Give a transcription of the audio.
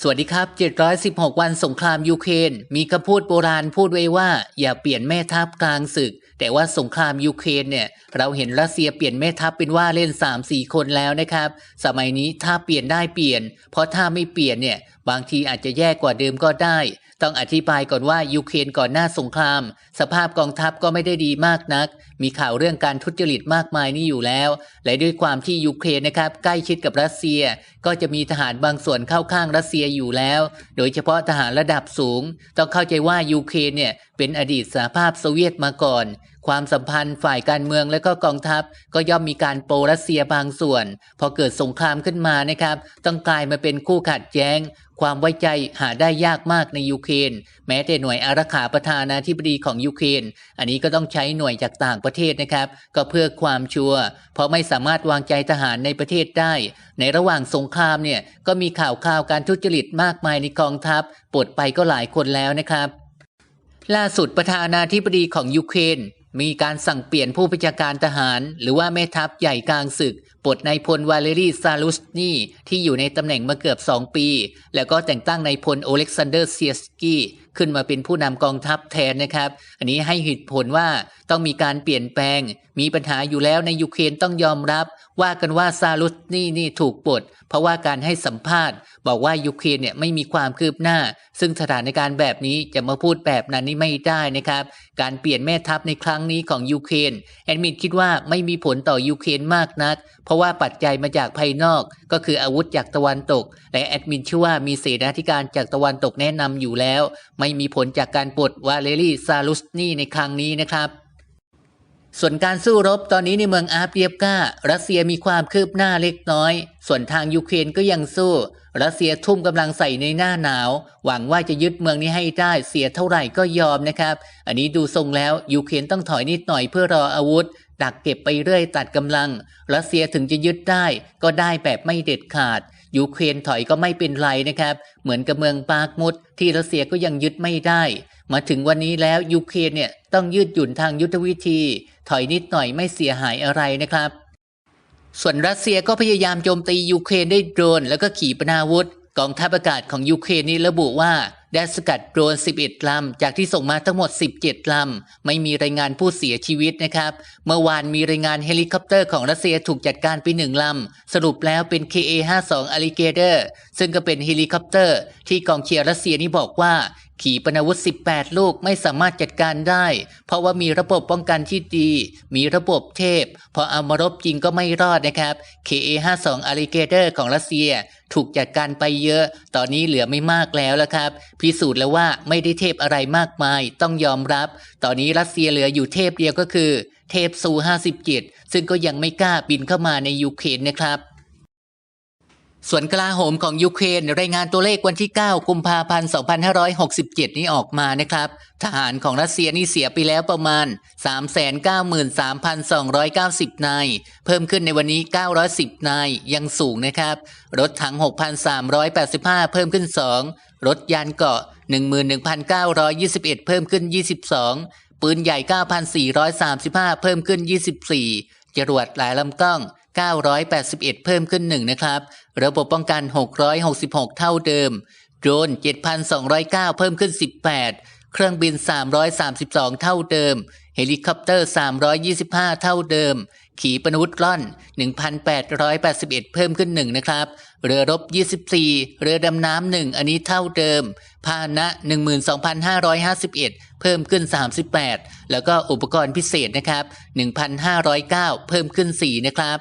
สวัสดีครับ 716 วันสงครามยูเครน มีคำพูดโบราณพูดไว้ว่า อย่าเปลี่ยนแม่ทัพกลางศึก แต่ว่าสงครามยูเครนเนี่ยเราเห็นรัสเซียเปลี่ยนแม่ทัพเป็นว่าเล่น 3-4 คนแล้วนะครับ สมัยนี้ถ้าเปลี่ยนได้เปลี่ยน เพราะถ้าไม่เปลี่ยนเนี่ยบางทีอาจจะแย่กว่าเดิมก็ได้ ต้องอธิบายก่อนว่ายูเครนก่อนหน้าสงคราม สภาพกองทัพก็ไม่ได้ดีมากนัก มีข่าวเรื่องการทุจริตมากมายนี่อยู่แล้ว และด้วยความที่ยูเครนนะครับใกล้ชิดกับรัสเซีย ก็จะมีทหารบางส่วนเข้าข้างรัสเซียอยู่แล้ว โดยเฉพาะทหารระดับสูง ต้องเข้าใจว่ายูเครนเนี่ยเป็นอดีตสหภาพโซเวียตมาก่อนความสัมพันธ์ฝ่ายการเมืองและก็กองทัพ ก็ย่อมมีการโปรรัสเซียบางส่วน พอเกิดสงครามขึ้นมานะครับ ต้องกลายมาเป็นคู่ขัดแย้ง ความไว้ใจหาได้ยากมากในยูเครนแม้แต่หน่วยอารักขาประธานาธิบดีของยูเครนอันนี้ก็ต้องใช้หน่วยจากต่างประเทศนะครับ ก็เพื่อความชัวร์เพราะไม่สามารถวางใจทหารในประเทศได้ ในระหว่างสงครามเนี่ยก็มีข่าวข่าวการทุจริตมากมายในกองทัพปลดไปก็หลายคนแล้วนะครับ ล่าสุดประธานาธิบดีของยูเครน มีการสั่งเปลี่ยนผู้บัญชาการทหาร หรือว่าแม่ทัพใหญ่กลางศึก ปลดนายพลวาเลรีซาลุสนี่ที่อยู่ในตำแหน่งมาเกือบ 2 ปี แล้วก็แต่งตั้งนายพลโอเล็กซานเดอร์เซียสกี้ขึ้นมาเป็นผู้นำกองทัพแทนนะครับ อันนี้ให้เหตุผลว่าต้องมีการเปลี่ยนแปลง มีปัญหาอยู่แล้วในยูเครนต้องยอมรับ ว่ากันว่าซาลุสนี่นี่ถูกปลด เพราะว่าการให้สัมภาษณ์ บอกว่ายูเครนเนี่ยไม่มีความคืบหน้า ซึ่งสถานการณ์แบบนี้จะมาพูดแบบนั้นนี่ไม่ได้นะครับ การเปลี่ยนแม่ทัพในครั้งนี้ของยูเครนแอดมินคิดว่าไม่มีผลต่อยูเครนมากนักเพราะว่าปัจจัยมาจากภายนอกก็คืออาวุธจากตะวันตก และแอดมินชื่อว่ามีเสนาธิการจากตะวันตกแนะนำอยู่แล้ว ไม่มีผลจากการปลดวาเลรีซาลุสนี่ในครั้งนี้นะครับ ส่วนการสู้รบตอนนี้ในเมืองอาร์เปียบการัสเซียมีความคืบหน้าเล็กน้อย ส่วนทางยูเครนก็ยังสู้ รัสเซียทุ่มกำลังใส่ในหน้าหนาว หวังว่าจะยึดเมืองนี้ให้ได้เสียเท่าไหร่ก็ยอมนะครับ อันนี้ดูทรงแล้วยูเครนต้องถอยนิดหน่อยเพื่อรออาวุธ ดักเก็บไปเรื่อยตัดกำลังรัสเซียถึงจะยึดได้ก็ได้แบบไม่เด็ดขาด ยูเครนถอยก็ไม่เป็นไรนะครับ เหมือนกับเมืองปากมุดที่รัสเซียก็ยังยึดไม่ได้ มาถึงวันนี้แล้วยูเครนเนี่ยต้องยืดหยุ่นทางยุทธวิธี ถอยนิดหน่อยไม่เสียหายอะไรนะครับ ส่วนรัสเซียก็พยายามโจมตียูเครนได้โดรนแล้วก็ขีปนาวุธ กองทัพอากาศของยูเครนนี้ระบุว่าได้สกัดโดรน 11 ลำ จากที่ส่งมาทั้งหมด 17 ลำ ไม่มีรายงานผู้เสียชีวิตนะครับ เมื่อวานมีรายงานเฮลิคอปเตอร์ของรัสเซียถูกจัดการไปหนึ่งลำ สรุปแล้วเป็น KA-52 Alligator ซึ่งก็เป็นเฮลิคอปเตอร์ที่กองเชียร์รัสเซียนี่บอกว่า ขีปนาวุธ 18 ลูกไม่สามารถจัดการได้ เพราะว่ามีระบบป้องกันที่ดี มีระบบเทพ พอเอามารบจริงก็ไม่รอดนะครับ KA-52 Alligator ของรัสเซีย ถูกจัดการไปเยอะ ตอนนี้เหลือไม่มากแล้วละครับ พิสูจน์แล้วว่าไม่ได้เทพอะไรมากมาย ต้องยอมรับ ตอนนี้รัสเซียเหลืออยู่เทพเดียวก็คือ เทพซู57ซึ่งก็ยังไม่กล้าบินเข้ามาในยูเครนนะครับ ส่วนกลาโหมของยูเครนรายงานตัวเลขวันที่ 9 กุมภาพันธ์ 2567 นี้ออกมานะครับ ทหารของรัสเซียนี่เสียไปแล้วประมาณ 393,290 นาย เพิ่มขึ้นในวันนี้ 910 นาย ยังสูงนะครับ รถถัง 6,385 เพิ่มขึ้น 2 รถยานเกาะ 11,921 เพิ่มขึ้น 22 ปืนใหญ่ 9,435 เพิ่มขึ้น 24 จรวดหลายลำกล้อง 981 เพิ่มขึ้น 1 นะครับ ระบบป้องกัน 666 เท่าเดิม โดรน 7,209 เพิ่มขึ้น 18 เครื่องบิน 332 เท่าเดิม เฮลิคอปเตอร์ 325 เท่าเดิม ขีปนาวุธร่อน 1,881 เพิ่มขึ้น 1 นะครับ เรือรบ 24 เรือดำน้ำ1อันนี้เท่าเดิม พาหนะ 12,551 เพิ่มขึ้น 38 แล้วก็อุปกรณ์พิเศษนะครับ 1,509 เพิ่มขึ้น 4 นะครับ